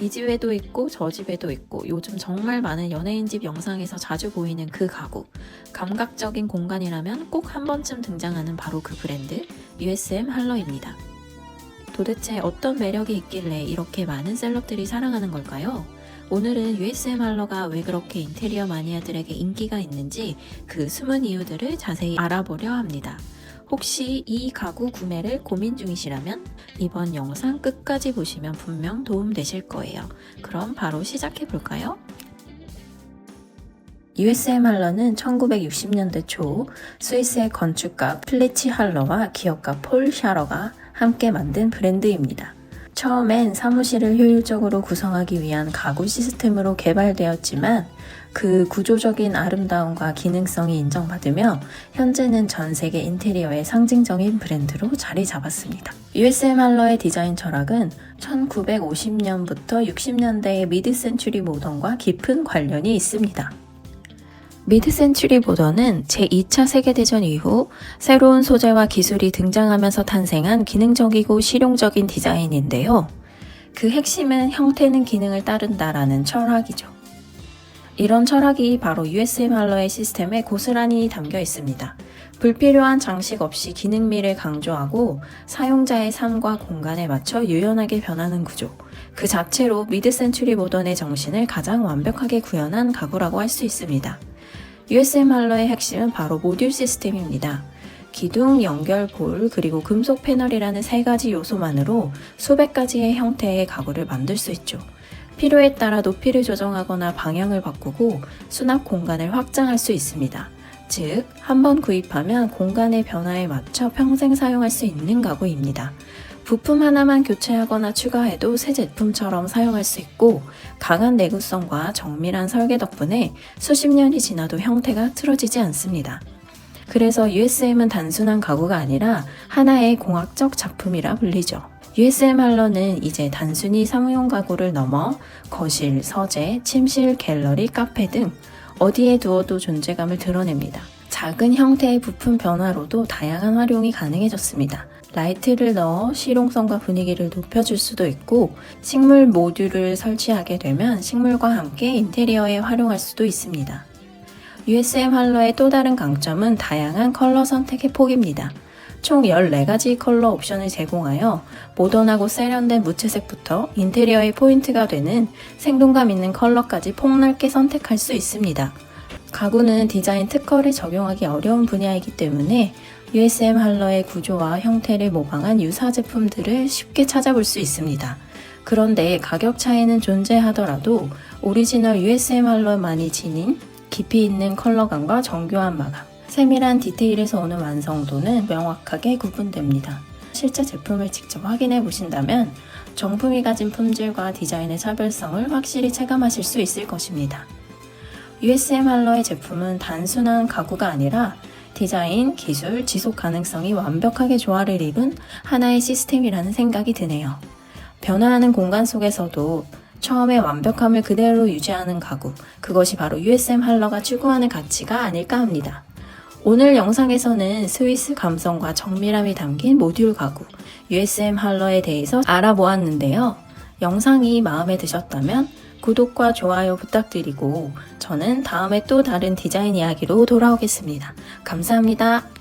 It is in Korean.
이 집에도 있고 저 집에도 있고 요즘 정말 많은 연예인 집 영상에서 자주 보이는 그 가구. 감각적인 공간이라면 꼭 한 번쯤 등장하는 바로 그 브랜드 USM 할러입니다. 도대체 어떤 매력이 있길래 이렇게 많은 셀럽들이 사랑하는 걸까요? 오늘은 USM 할러가 왜 그렇게 인테리어 마니아들에게 인기가 있는지 그 숨은 이유들을 자세히 알아보려 합니다. 혹시 이 가구 구매를 고민 중이시라면 이번 영상 끝까지 보시면 분명 도움되실 거예요. 그럼 바로 시작해 볼까요? USM 할러는 1960년대 초 스위스의 건축가 플리치 할러와 기업가 폴 샤러가 함께 만든 브랜드입니다. 처음엔 사무실을 효율적으로 구성하기 위한 가구 시스템으로 개발되었지만 그 구조적인 아름다움과 기능성이 인정받으며 현재는 전 세계 인테리어의 상징적인 브랜드로 자리 잡았습니다. USM 할러의 디자인 철학은 1950년부터 60년대의 미드 센츄리 모던과 깊은 관련이 있습니다. 미드 센츄리 모던은 제2차 세계대전 이후 새로운 소재와 기술이 등장하면서 탄생한 기능적이고 실용적인 디자인인데요. 그 핵심은 형태는 기능을 따른다라는 철학이죠. 이런 철학이 바로 USM 할러의 시스템에 고스란히 담겨 있습니다. 불필요한 장식 없이 기능미를 강조하고 사용자의 삶과 공간에 맞춰 유연하게 변하는 구조. 그 자체로 미드 센츄리 모던의 정신을 가장 완벽하게 구현한 가구라고 할 수 있습니다. USM 할러의 핵심은 바로 모듈 시스템입니다. 기둥, 연결, 볼, 그리고 금속 패널이라는 세 가지 요소만으로 수백 가지의 형태의 가구를 만들 수 있죠. 필요에 따라 높이를 조정하거나 방향을 바꾸고 수납 공간을 확장할 수 있습니다. 즉, 한 번 구입하면 공간의 변화에 맞춰 평생 사용할 수 있는 가구입니다. 부품 하나만 교체하거나 추가해도 새 제품처럼 사용할 수 있고 강한 내구성과 정밀한 설계 덕분에 수십 년이 지나도 형태가 틀어지지 않습니다. 그래서 USM은 단순한 가구가 아니라 하나의 공학적 작품이라 불리죠. USM 할러는 이제 단순히 사무용 가구를 넘어 거실, 서재, 침실, 갤러리, 카페 등 어디에 두어도 존재감을 드러냅니다. 작은 형태의 부품 변화로도 다양한 활용이 가능해졌습니다. 라이트를 넣어 실용성과 분위기를 높여줄 수도 있고 식물 모듈을 설치하게 되면 식물과 함께 인테리어에 활용할 수도 있습니다. USM 할러의 또 다른 강점은 다양한 컬러 선택의 폭입니다. 총 14가지 컬러 옵션을 제공하여 모던하고 세련된 무채색부터 인테리어의 포인트가 되는 생동감 있는 컬러까지 폭넓게 선택할 수 있습니다. 가구는 디자인 특허를 적용하기 어려운 분야이기 때문에 USM 할러의 구조와 형태를 모방한 유사 제품들을 쉽게 찾아볼 수 있습니다. 그런데 가격 차이는 존재하더라도 오리지널 USM 할러만이 지닌 깊이 있는 컬러감과 정교한 마감, 세밀한 디테일에서 오는 완성도는 명확하게 구분됩니다. 실제 제품을 직접 확인해 보신다면 정품이 가진 품질과 디자인의 차별성을 확실히 체감하실 수 있을 것입니다. USM 할러의 제품은 단순한 가구가 아니라 디자인, 기술, 지속 가능성이 완벽하게 조화를 이룬 하나의 시스템이라는 생각이 드네요. 변화하는 공간 속에서도 처음의 완벽함을 그대로 유지하는 가구, 그것이 바로 USM 할러가 추구하는 가치가 아닐까 합니다. 오늘 영상에서는 스위스 감성과 정밀함이 담긴 모듈 가구, USM 할러에 대해서 알아보았는데요. 영상이 마음에 드셨다면 구독과 좋아요 부탁드리고 저는 다음에 또 다른 디자인 이야기로 돌아오겠습니다. 감사합니다.